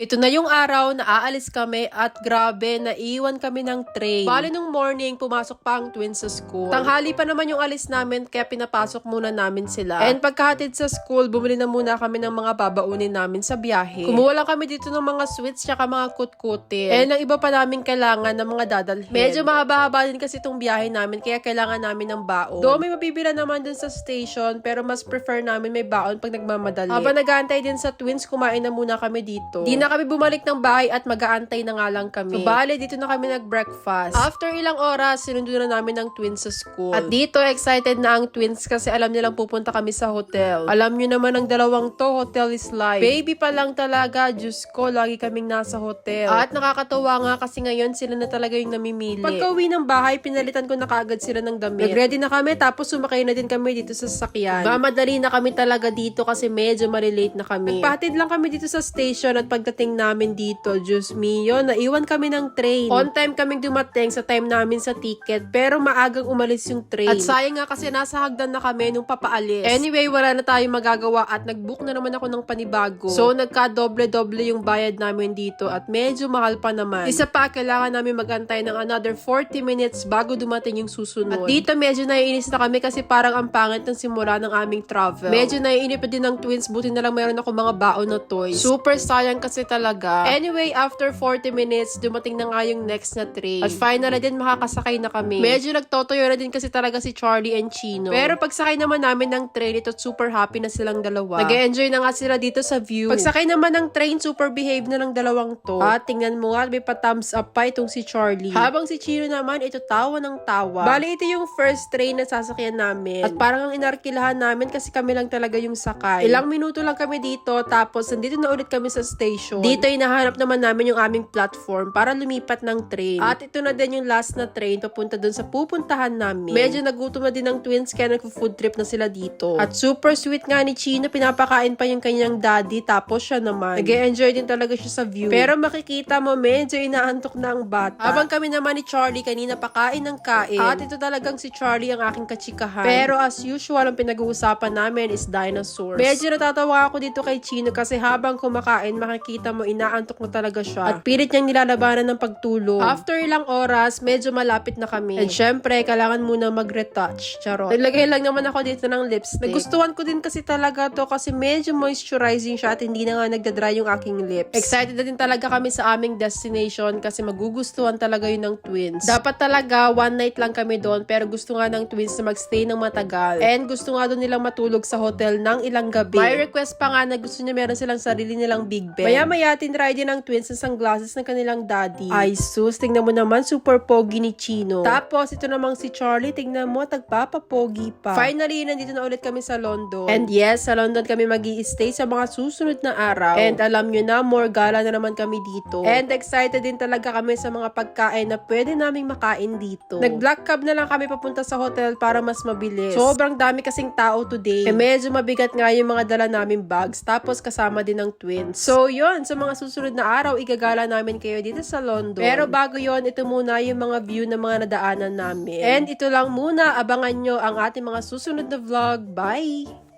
Ito na yung araw na aalis kami at grabe, naiwan kami ng train. Bali nung morning, pumasok pa ang twins sa school. Tanghali pa naman yung alis namin, kaya pinapasok muna namin sila. And pagkahatid sa school, bumili na muna kami ng mga babaunin namin sa biyahe. Kumuha lang kami dito ng mga sweets tsaka mga kutkutin. And ang iba pa namin kailangan ng mga dadalhin. Medyo mahaba-haba din kasi itong biyahe namin, kaya kailangan namin ng baon. Do may mabibila naman dun sa station, pero mas prefer namin may baon pag nagmamadali. Habang nag-aantay din sa twins, kumain na muna kami dito. Di na kami bumalik ng bahay at mag-aantay na nga lang kami. So, bale, dito na kami nag-breakfast. After ilang oras, sinundo na namin ng twins sa school. At dito, excited na ang twins kasi alam nilang pupunta kami sa hotel. Alam nyo naman ang dalawang to, hotel is life. Baby pa lang talaga, Diyos ko, lagi kaming nasa hotel. At nakakatawa nga kasi ngayon sila na talaga yung namimili. Pagka uwi ng bahay, pinalitan ko na kaagad sila ng damit. Nag-ready na kami, tapos sumakay na din kami dito sa sasakyan. Mamadali na kami talaga dito kasi medyo malilate na kami. Nagpahatid lang kami dito sa station at pagdating namin dito, Diyos mio, naiwan kami ng train. On time kaming dumating sa time namin sa ticket, pero maagang umalis yung train. At sayang nga kasi nasa hagdan na kami nung papaalis. Anyway, wala na tayong magagawa at nag-book na naman ako ng panibago. So, nagka-doble-doble yung bayad namin dito at medyo mahal pa naman. Isa pa, kailangan namin magantay ng another 40 minutes bago dumating yung susunod. At dito, medyo naiinis na kami kasi parang ang pangit ng simula ng aming travel. Medyo naiinip din ng twins, buti na lang meron ako mga baon na toys. Super sayang kasi talaga. Anyway, after 40 minutes, dumating na nga yung next na train. At finally din makakasakay na kami. Medyo nagtotoyo na din kasi talaga si Charlie and Chino. Pero pagsakay naman namin ng train, ito super happy na silang dalawa. Nag-enjoy na nga sila dito sa view. Pagsakay naman ng train, super behave na ng dalawang to. At tingnan mo nga, may pa-thumbs up pa itong si Charlie. Habang si Chino naman, ito tawa ng tawa. Bali, ito yung first train na sasakyan namin. At parang ang inarkilahan namin kasi kami lang talaga yung sakay. Ilang minuto lang kami dito, tapos nandito na ulit kami sa station. Dito hinahanap naman namin yung aming platform para lumipat ng train. At ito na din yung last na train papunta dun sa pupuntahan namin. Medyo nagutom na din ng twins kaya nag-food trip na sila dito. At super sweet nga ni Chino, pinapakain pa yung kanyang daddy tapos siya naman. nag enjoy din talaga siya sa view. Pero makikita mo, medyo inaantok na ang bata. Habang kami naman ni Charlie kanina pakain ng kain. At ito talagang si Charlie ang aking kachikahan. Pero as usual, ang pinag-uusapan namin is dinosaurs. Medyo natatawa ako dito kay Chino kasi habang kumakain, makikita mo inaantok na talaga siya. At pilit niyang nilalabanan ng pagtulog. After ilang oras, medyo malapit na kami. And syempre, kailangan muna mag-retouch. Charot. Naglagay lang naman ako dito ng lipstick. Nagustuhan ko din kasi talaga to kasi medyo moisturizing siya at hindi na nga nagdadry yung aking lips. Excited na din talaga kami sa aming destination kasi magugustuhan talaga yun ng twins. Dapat talaga one night lang kami doon pero gusto nga ng twins na magstay ng matagal. And gusto nga doon nilang matulog sa hotel ng ilang gabi. May request pa nga na gusto niya meron silang sarili nilang big bed. Maya-maya tinry din ng twins ang sunglasses ng kanilang daddy. Ay sus, tingnan mo naman super pogi ni Chino. Tapos ito namang si Charlie, tingnan mo tagpapapogi pa. Finally, nandito na ulit kami sa London. And yes, sa London kami mag stay sa mga susunod na araw. And alam nyo na, more gala na naman kami dito. And excited din talaga kami sa mga pagkain na pwede naming makain dito. Nag-black cab na lang kami papunta sa hotel para mas mabilis. Sobrang dami kasing tao today. Eh medyo mabigat nga yung mga dala naming bags. Tapos kasama din ng twins. So yun, sa mga susunod na araw, igagala namin kayo dito sa London. Pero bago yon ito muna yung mga view ng mga nadaanan namin. And ito lang muna, abangan nyo ang ating mga susunod na vlog. Bye!